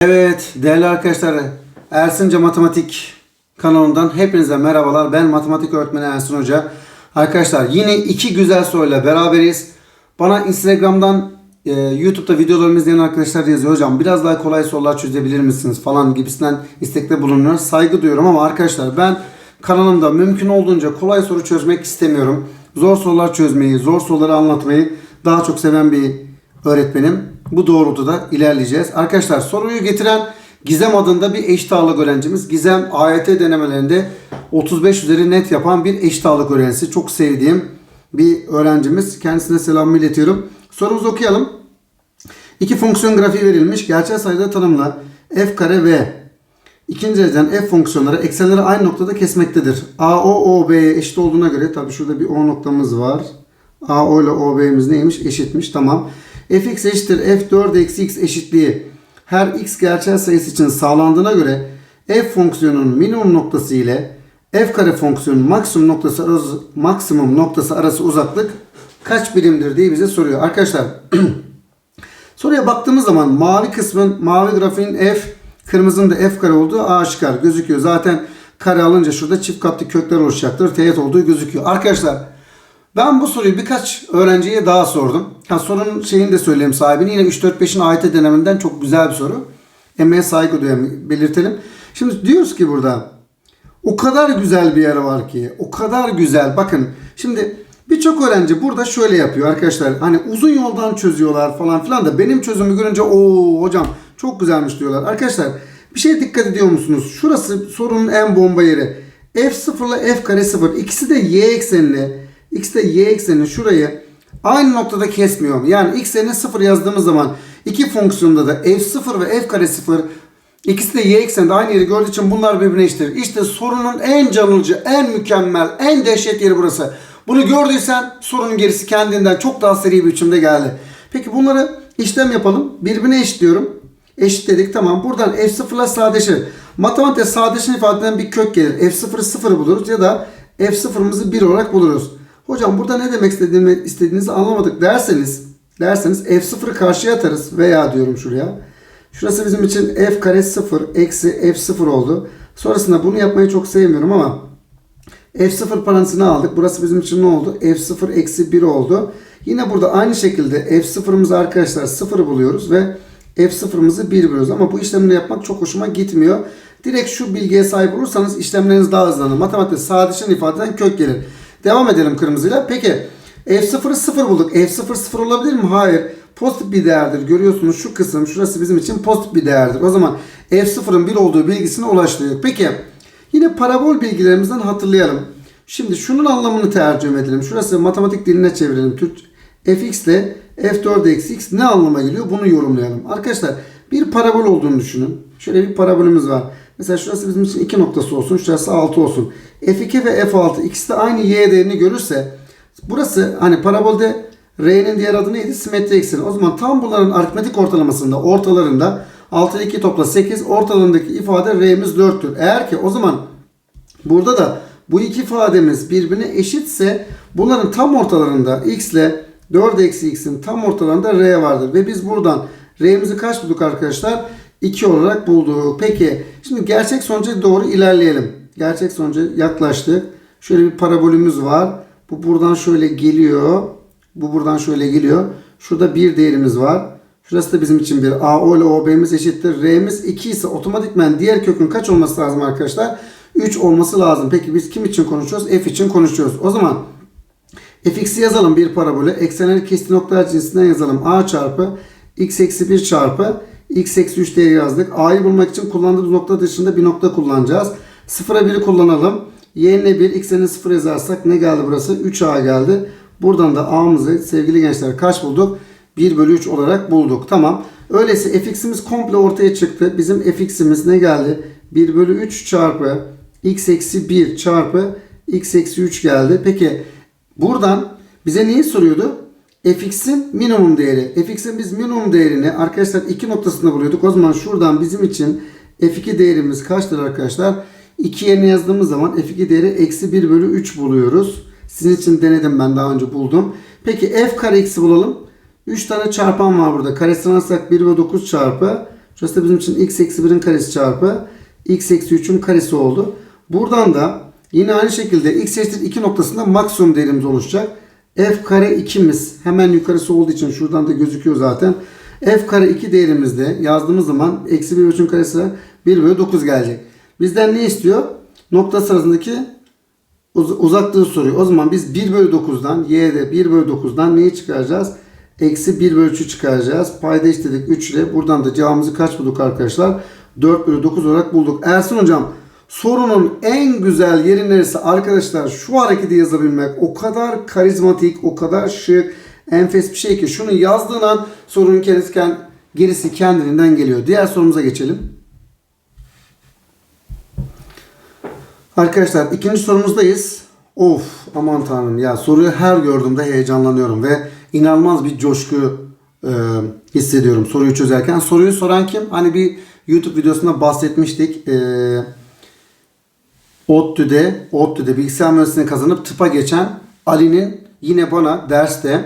Evet değerli arkadaşlar Ersince Matematik kanalından hepinize merhabalar. Ben matematik öğretmeni Ersin Hoca. Arkadaşlar yine iki güzel soruyla beraberiz. Bana Instagram'dan e, YouTube'da videolarımı izleyen arkadaşlar yazıyor. Hocam biraz daha kolay sorular çözebilir misiniz falan gibisinden istekte bulunuyor. Saygı duyuyorum ama arkadaşlar ben kanalımda mümkün olduğunca kolay soru çözmek istemiyorum. Zor sorular çözmeyi, zor soruları anlatmayı daha çok seven bir öğretmenim. Bu doğrultuda ilerleyeceğiz. Arkadaşlar soruyu getiren Gizem adında bir eşit öğrencimiz. Gizem AYT denemelerinde 35 üzeri net yapan bir eşit öğrencisi. Çok sevdiğim bir öğrencimiz. Kendisine selamımı iletiyorum. Sorumuzu okuyalım. İki fonksiyon grafiği verilmiş. Gerçel sayıda tanımla f kare v İkinci dereceden f fonksiyonları eksenleri aynı noktada kesmektedir. AO OB'ye eşit olduğuna göre tabi şurada bir O noktamız var. AO ile OB'miz neymiş? Eşitmiş. Tamam. fx eşittir f4 eksi x eşitliği her x gerçel sayısı için sağlandığına göre f fonksiyonunun minimum noktası ile f kare fonksiyonunun maksimum noktası arası, maksimum noktası arası uzaklık kaç birimdir diye bize soruyor. Arkadaşlar Soruya baktığımız zaman mavi kısmın mavi grafiğin f, kırmızının da f kare olduğu aşikar gözüküyor. Zaten kare alınca şurada çift katlı kökler oluşacaktır. Teğet olduğu gözüküyor. Arkadaşlar ben bu soruyu birkaç öğrenciye daha sordum. Ha, sorunun şeyini de söyleyeyim sahibini. Yine 3-4-5'in AYT deneminden çok güzel bir soru. Emeğe saygı duyalım, belirtelim. Şimdi diyoruz ki burada o kadar güzel bir yer var ki. O kadar güzel. Bakın şimdi birçok öğrenci burada şöyle yapıyor arkadaşlar. Hani uzun yoldan çözüyorlar falan filan da benim çözümü görünce o hocam çok güzelmiş diyorlar. Arkadaşlar bir şeye dikkat ediyor musunuz? Şurası sorunun en bomba yeri. F0 ile F kare 0. İkisi de y eksenini, x de y eksenini şurayı aynı noktada kesmiyor. Yani x yerine 0 yazdığımız zaman iki fonksiyonda da f0 ve f kare 0 İkisi de y ekseninde aynı yeri gördüğü için bunlar birbirine eşittir. İşte sorunun en canlıcı, en mükemmel, en dehşet yeri burası. Bunu gördüysen sorunun gerisi kendinden çok daha seri bir biçimde geldi. Peki bunları işlem yapalım. Birbirine eşitliyorum. Eşitledik tamam. Buradan f0 ile sadeleşir. Matematikte sadeleşen ifadeden bir kök gelir. f0'ı 0 buluruz ya da f0'ımızı 1 olarak buluruz. Hocam burada ne demek istediğimi, istediğinizi anlamadık derseniz derseniz f0'ı karşıya atarız veya diyorum şuraya. Şurası bizim için f kare 0 eksi f0 oldu. Sonrasında bunu yapmayı çok sevmiyorum ama f0 parantezini aldık. Burası bizim için ne oldu? f0 eksi 1 oldu. Yine burada aynı şekilde f0'ımızı arkadaşlar 0 buluyoruz ve f0'ımızı 1 buluyoruz. Ama bu işlemleri yapmak çok hoşuma gitmiyor. Direkt şu bilgiye sahip olursanız işlemleriniz daha hızlanır. Matematikte sadeleşen ifadeden kök gelir. Devam edelim kırmızıyla. Peki f0'ı 0 bulduk. f0 0 olabilir mi? Hayır. Pozitif bir değerdir. Görüyorsunuz şu kısım şurası bizim için pozitif bir değerdir. O zaman f0'ın 1 olduğu bilgisine ulaştık. Peki yine parabol bilgilerimizden hatırlayalım. Şimdi şunun anlamını tercüme edelim. Şurası matematik diline çevirelim. Türk fx ile f4 eksi x ne anlama geliyor? Bunu yorumlayalım. Arkadaşlar bir parabol olduğunu düşünün. Şöyle bir parabolümüz var. Mesela şurası bizim için 2 noktası olsun. Şurası 6 olsun. f2 ve f6 ikisi de aynı y değerini görürse burası hani parabolde R'nin diğer adı neydi? Simetri ekseni. O zaman tam bunların aritmetik ortalamasında ortalarında 6 ile 2 topla 8 ortalarındaki ifade R'miz 4'tür. Eğer ki o zaman burada da bu iki ifademiz birbirine eşitse bunların tam ortalarında x ile 4 eksi x'in tam ortalarında R vardır. Ve biz buradan R'mizi kaç bulduk arkadaşlar? 2 olarak bulduk. Peki şimdi gerçek sonuca doğru ilerleyelim. Gerçek sonuca yaklaştık. Şöyle bir parabolümüz var. Bu buradan şöyle geliyor. Bu buradan şöyle geliyor. Şurada bir değerimiz var. Şurası da bizim için bir. AO ile OB'miz eşittir. R'miz 2 ise otomatikmen diğer kökün kaç olması lazım arkadaşlar? 3 olması lazım. Peki biz kim için konuşuyoruz? F için konuşuyoruz. O zaman fx'i yazalım bir parabole. Eksenleri kestiği noktalar cinsinden yazalım. A çarpı x eksi 1 çarpı x eksi 3 diye yazdık. A'yı bulmak için kullandığımız nokta dışında bir nokta kullanacağız. 0'a 1'i kullanalım. Y'ne 1, x'e 0 yazarsak ne geldi burası? 3A geldi. Buradan da A'mızı sevgili gençler kaç bulduk? 1 bölü 3 olarak bulduk. Tamam. Öyleyse fx'imiz komple ortaya çıktı. Bizim fx'imiz ne geldi? 1 bölü 3 çarpı x eksi 1 çarpı x eksi 3 geldi. Peki buradan bize neyi soruyordu? Fx'in minimum değeri. fx'in biz minimum değerini arkadaşlar 2 noktasında buluyorduk. O zaman şuradan bizim için f2 değerimiz kaçtır arkadaşlar? 2 yerine yazdığımız zaman f2 değeri eksi 1 bölü 3 buluyoruz. Sizin için denedim ben daha önce buldum. Peki f kare x'i bulalım. 3 tane çarpan var burada. Karesini alırsak 1 ve 9 çarpı. Şurası da bizim için x eksi 1'in karesi çarpı x eksi 3'ün karesi oldu. Buradan da yine aynı şekilde x eşittir 2 noktasında maksimum değerimiz oluşacak. F kare 2'miz hemen yukarısı olduğu için şuradan da gözüküyor zaten. f kare 2 değerimizde yazdığımız zaman eksi 1 3'ün karesi 1 bölü 9 gelecek. Bizden ne istiyor? Nokta arasındaki uz- uzaklığı soruyor. O zaman biz 1 bölü 9'dan y'de 1 bölü 9'dan neyi çıkaracağız? Eksi 1 bölü 3'ü çıkaracağız. Payda işledik 3 ile. Buradan da cevabımızı kaç bulduk arkadaşlar? 4 bölü 9 olarak bulduk. Ersin hocam sorunun en güzel yeri neresi? Arkadaşlar şu hareketi yazabilmek o kadar karizmatik, o kadar şık, enfes bir şey ki şunu yazdığın an sorunun kendisi, gerisi kendiliğinden geliyor. Diğer sorumuza geçelim. Arkadaşlar ikinci sorumuzdayız. Of aman tanrım ya soruyu her gördüğümde heyecanlanıyorum ve inanılmaz bir coşku e, hissediyorum soruyu çözerken. Soruyu soran kim? Hani bir YouTube videosunda bahsetmiştik. E, ODTÜ'de, ODTÜ'de bilgisayar mühendisliğini kazanıp tıpa geçen Ali'nin yine bana derste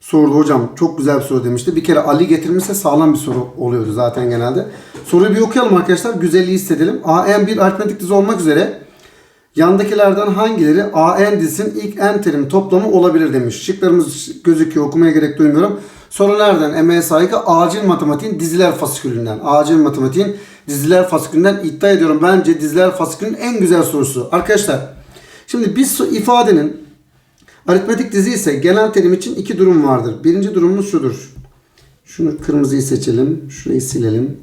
sordu hocam çok güzel bir soru demişti. Bir kere Ali getirmişse sağlam bir soru oluyordu zaten genelde. Soruyu bir okuyalım arkadaşlar. Güzelliği hissedelim. AN bir aritmetik dizi olmak üzere yandakilerden hangileri AN dizisinin ilk n terim toplamı olabilir demiş. Şıklarımız gözüküyor okumaya gerek duymuyorum. Soru nereden? Emeğe acil matematiğin diziler fasikülünden. Acil matematiğin diziler fasikülünden iddia ediyorum. Bence diziler fasikülünün en güzel sorusu. Arkadaşlar şimdi bir ifadenin aritmetik dizi ise genel terim için iki durum vardır. Birinci durumumuz şudur. Şunu kırmızıyı seçelim. Şurayı silelim.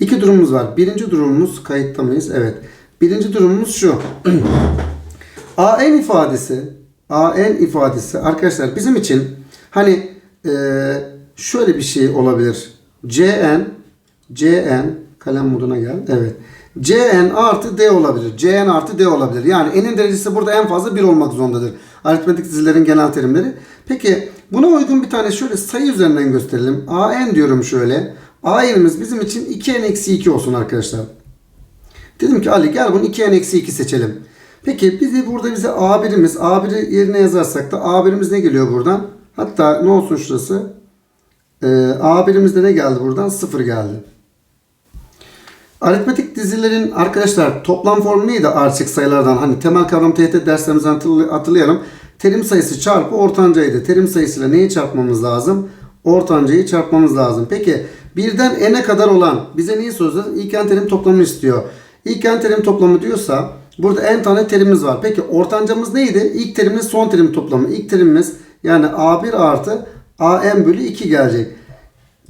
İki durumumuz var. Birinci durumumuz kayıtta mıyız? Evet. Birinci durumumuz şu. AN ifadesi AN ifadesi arkadaşlar bizim için hani eee, şöyle bir şey olabilir. CN CN kalem moduna gel. Evet. CN artı D olabilir. CN artı D olabilir. Yani n'in derecesi burada en fazla 1 olmak zorundadır. Aritmetik dizilerin genel terimleri. Peki buna uygun bir tane şöyle sayı üzerinden gösterelim. AN diyorum şöyle. AN'imiz bizim için 2n eksi 2 olsun arkadaşlar. Dedim ki Ali gel bunu 2n eksi 2 seçelim. Peki bizi burada bize A1'imiz A1'i yerine yazarsak da A1'imiz ne geliyor buradan? Hatta ne olsun şurası? Ee, A1'imizde ne geldi buradan? 0 geldi. Aritmetik dizilerin arkadaşlar toplam formu neydi ardışık sayılardan? Hani temel kavram TYT derslerimizden hatırlayalım. Terim sayısı çarpı ortancaydı. Terim sayısıyla neyi çarpmamız lazım? Ortancayı çarpmamız lazım. Peki birden n'e kadar olan bize neyi soruyor? İlk n terim toplamını istiyor. İlk n terim toplamı diyorsa burada n tane terimimiz var. Peki ortancamız neydi? İlk terimimiz son terim toplamı. İlk terimimiz yani a1 artı an bölü 2 gelecek.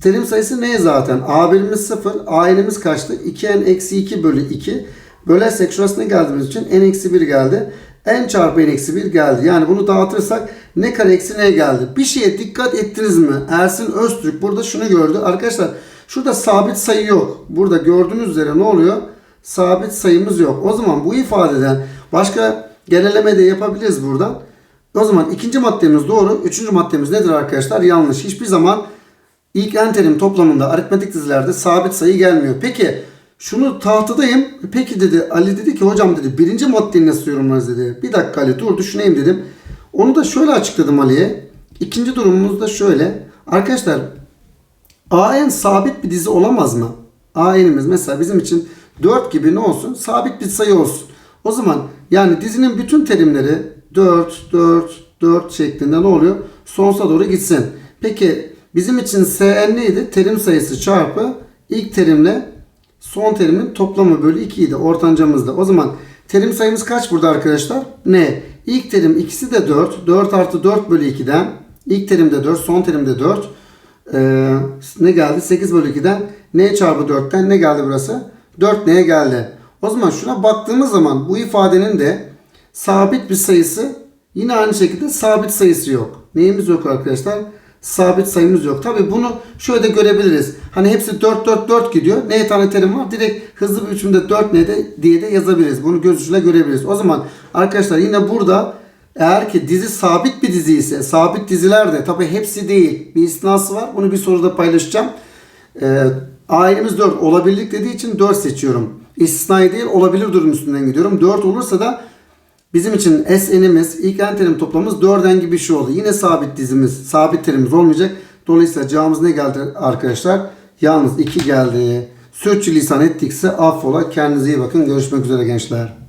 Terim sayısı ne zaten? A1'imiz 0. A'nimiz kaçtı? 2n eksi 2 bölü 2. Bölersek şurasına geldiğimiz için n eksi 1 geldi. n çarpı n eksi 1 geldi. Yani bunu dağıtırsak ne kare eksi ne geldi? Bir şeye dikkat ettiniz mi? Ersin Öztürk burada şunu gördü. Arkadaşlar şurada sabit sayı yok. Burada gördüğünüz üzere ne oluyor? Sabit sayımız yok. O zaman bu ifadeden başka genelleme de yapabiliriz buradan. O zaman ikinci maddemiz doğru. Üçüncü maddemiz nedir arkadaşlar? Yanlış. Hiçbir zaman İlk n terim toplamında aritmetik dizilerde sabit sayı gelmiyor. Peki şunu tahtadayım. Peki dedi Ali dedi ki hocam dedi birinci maddeyi nasıl yorumlarız dedi. Bir dakika Ali dur düşüneyim dedim. Onu da şöyle açıkladım Ali'ye. İkinci durumumuz da şöyle. Arkadaşlar AN sabit bir dizi olamaz mı? AN'imiz mesela bizim için 4 gibi ne olsun? Sabit bir sayı olsun. O zaman yani dizinin bütün terimleri 4, 4, 4 şeklinde ne oluyor? Sonsuza doğru gitsin. Peki bizim için SN neydi? Terim sayısı çarpı ilk terimle son terimin toplamı bölü 2 idi ortancamızda. O zaman terim sayımız kaç burada arkadaşlar? Ne? İlk terim ikisi de 4. 4 artı 4 bölü 2'den ilk terimde 4, son terimde 4. Ee, ne geldi? 8 bölü 2'den n çarpı 4'ten ne geldi burası? 4 neye geldi? O zaman şuna baktığımız zaman bu ifadenin de sabit bir sayısı yine aynı şekilde sabit sayısı yok. Neyimiz yok arkadaşlar? Sabit sayımız yok. Tabi bunu şöyle de görebiliriz. Hani hepsi 4 4 4 gidiyor. Ne tane terim var? Direkt hızlı bir biçimde 4 ne de diye de yazabiliriz. Bunu göz ucuyla görebiliriz. O zaman arkadaşlar yine burada eğer ki dizi sabit bir dizi ise sabit diziler de tabi hepsi değil. Bir istinası var. Bunu bir soruda paylaşacağım. Ee, ailemiz 4 olabilirlik dediği için 4 seçiyorum. İstisnai değil olabilir durum üstünden gidiyorum. 4 olursa da bizim için SN'imiz ilk n terim toplamımız 4n gibi bir şey oldu. Yine sabit dizimiz, sabit terimiz olmayacak. Dolayısıyla cevabımız ne geldi arkadaşlar? Yalnız 2 geldi. Sürçülisan ettikse affola. Kendinize iyi bakın. Görüşmek üzere gençler.